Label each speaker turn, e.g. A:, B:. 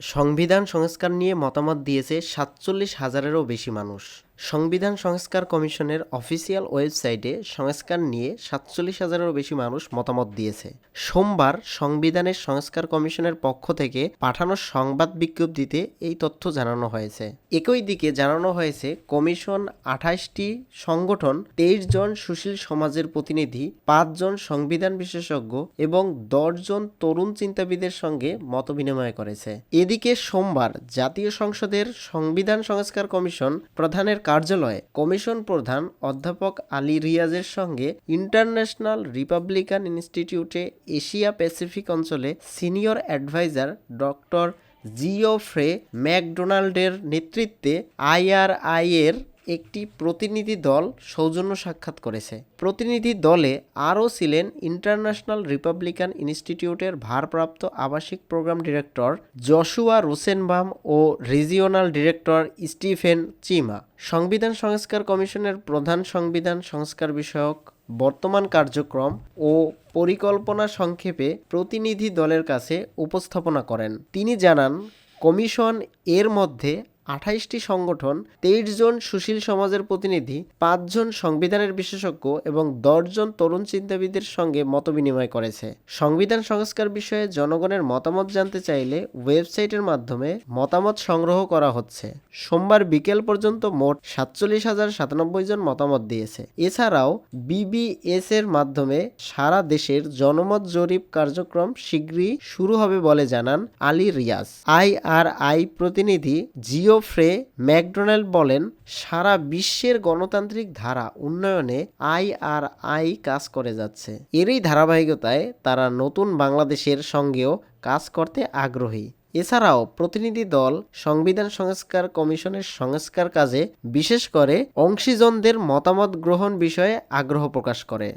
A: সংবিধান সংস্কার নিয়ে মতামত দিয়েছে সাতচল্লিশ হাজারেরও বেশি মানুষ। সংবিধান সংস্কার কমিশনের অফিসিয়াল ওয়েবসাইটে সংস্কার নিয়ে সাতচল্লিশ হাজারেরও বেশি মানুষ মতামত দিয়েছে। সোমবার সংবিধানের সংস্কার কমিশনের পক্ষ থেকে পাঠানো সংবাদ বিজ্ঞপ্তিতে এই তথ্য জানানো হয়েছে। একই দিকে জানানো হয়েছে, কমিশন আঠাশটি সংগঠন, তেইশ জন সুশীল সমাজের প্রতিনিধি পাঁচজন সংবিধান বিশেষজ্ঞ এবং দশজন তরুণ চিন্তাবিদের সঙ্গে মতবিনিময় করেছে। এদিকে সোমবার জাতীয় সংসদের সংবিধান সংস্কার কমিশন প্রধানের কার্যালয়ে কমিশন প্রধান অধ্যাপক আলী রিয়াজের সঙ্গে ইন্টারন্যাশনাল রিপাবলিকান ইনস্টিটিউটে এশিয়া প্যাসিফিক অঞ্চলে senior adviser doctor Geoffrey ম্যাকডোনাল্ডের নেতৃত্বে আইআরআই এর একটি প্রতিনিধি দল সৌজন্য সাক্ষাৎ করেছে। প্রতিনিধি দলে আরও ছিলেন ইন্টারন্যাশনাল রিপাবলিকান ইনস্টিটিউটের ভারপ্রাপ্ত আবাসিক প্রোগ্রাম ডিরেক্টর জশুয়া রোসেনবাম ও রিজিওনাল ডিরেক্টর স্টিফেন চিমা। সংবিধান সংস্কার কমিশনের প্রধান সংবিধান সংস্কার বিষয়ক বর্তমান কার্যক্রম ও পরিকল্পনা সংক্ষেপে প্রতিনিধি দলের কাছে উপস্থাপনা করেন। তিনি জানান, কমিশন এর মধ্যে আঠাইশটি সংগঠন, তেইশ জন সুশীল সমাজের প্রতিনিধি পাঁচজন সংবিধানের বিশেষজ্ঞ এবং দশজন তরুণ চিন্তাবিদের সঙ্গে মতবিনিময় করেছে। সংবিধান সংস্কার বিষয়ে জনগণের মতামত জানতে চাইলে ওয়েবসাইটের মাধ্যমে মতামত সংগ্রহ করা হচ্ছে। সোমবার বিকেল পর্যন্ত মোট সাতচল্লিশ হাজার সাতানব্বই জন মতামত দিয়েছে। এছাড়াও বিবিএস এর মাধ্যমে সারা দেশের জনমত জরিপ কার্যক্রম শীঘ্রই শুরু হবে বলে জানান আলী রিয়াজ। আইআরআই প্রতিনিধি জিওফ্রে ম্যাকডোনাল্ড বলেন, সারা বিশ্বের গণতান্ত্রিক ধারা উন্নয়নে আইআরআই কাজ করে যাচ্ছে। এরই ধারাবাহিকতায় তারা নতুন বাংলাদেশের সঙ্গেও কাজ করতে আগ্রহী। এছাড়াও প্রতিনিধি দল, সংবিধান সংস্কার কমিশনের সংস্কার কাজে বিশেষ করে অংশীজনদের মতামত গ্রহণ বিষয়ে আগ্রহ প্রকাশ করে।